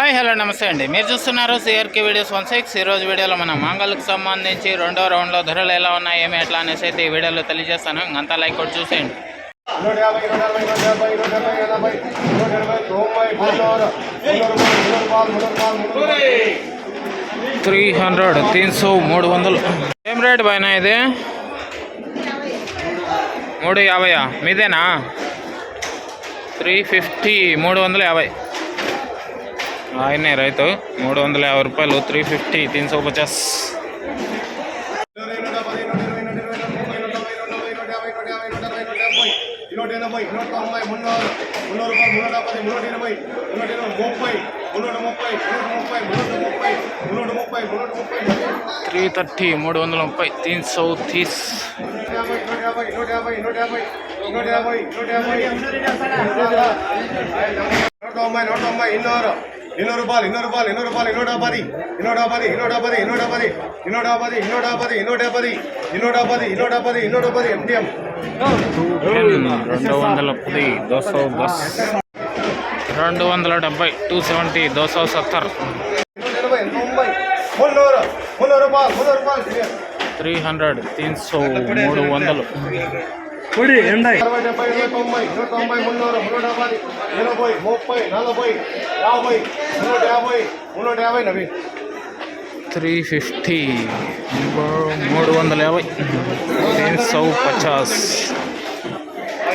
Hi hello నమస్తే అండి. మీరు చూస్తున్నారు సిఆర్కే వీడియోస్ వన్ సిక్స్ ఈరోజు వీడియోలో మన మంగళకు సంబంధించి రెండో రౌండ్లో ధరలు ఎలా ఉన్నాయి ఏమి ఎట్లా అనేసి అయితే ఈ వీడియోలో తెలియజేస్తాను. ఇంకంతా లైక్ కొట్టి చూసేయండి. త్రీ హండ్రెడ్ తీన్ సో మూడు వందలు. ఏం రేట్ పైన ఇది? మూడు యాభైయా? మీదేనా? త్రీ ఫిఫ్టీ మూడు వందల యాభై. ఆయనే రైతు మూడు వందల యాభై రూపాయలు త్రీ ఫిఫ్టీ తీన్ సో పచాస్ నూట డెబ్బై ఎనభై నూట తొంభై మున్నూరు మున్నూరు రూపాయలు మున్నూట పది మున్నూట ఎనభై మున్నూట ఎనభై ముప్పై మున్నూట ముప్పై మున్నూట ముప్పై మున్నూట ముప్పై మున్నూట ముప్పై మున్నూట ముప్పై త్రీ థర్టీ మూడు వందల ముప్పై తీన్ సో తీస్ యాభై నూట యాభై నూట యాభై నూట యాభై నూట యాభై నూట యాభై నూట తొంభై నూట తొంభై ఇన్నూరు ఇన్నూరు రూపాయలు ఇన్నూరు రూపాయలు ఇన్నూరు రూపాయలు ఇన్నూట పది ఇన్నూట పది ఇన్నూట పది ఇన్నూట పది ఇన్నూట పది ఇన్నూట పది ఇన్నూట పది ఇన్నూట పది ఇన్నూట పది ఇన్నూట పది ఎండిఎం రెండు వందల పది దోసో దస్ రెండు వందల డెబ్బై టూ సెవెంటీ దోసో సత్తర్ త్రీ హండ్రెడ్ తీన్ సో మూడు వందలు అరవై డెబ్బై ఇరవై తొంభై నూట తొంభై మున్నూరు మున్నూట పది ఎనభై ముప్పై నలభై యాభై మున్నూట యాభై మున్నూట యాభై నవీన్. Three fifty. మూడు వందల యాభై. సో పచాస్.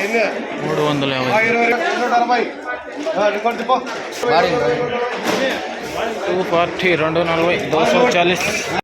ఇన్నే మూడు వందల యాభై. నూట అరవై. టూ ఫార్టీ రెండు నలభై దోసో చాలీస్.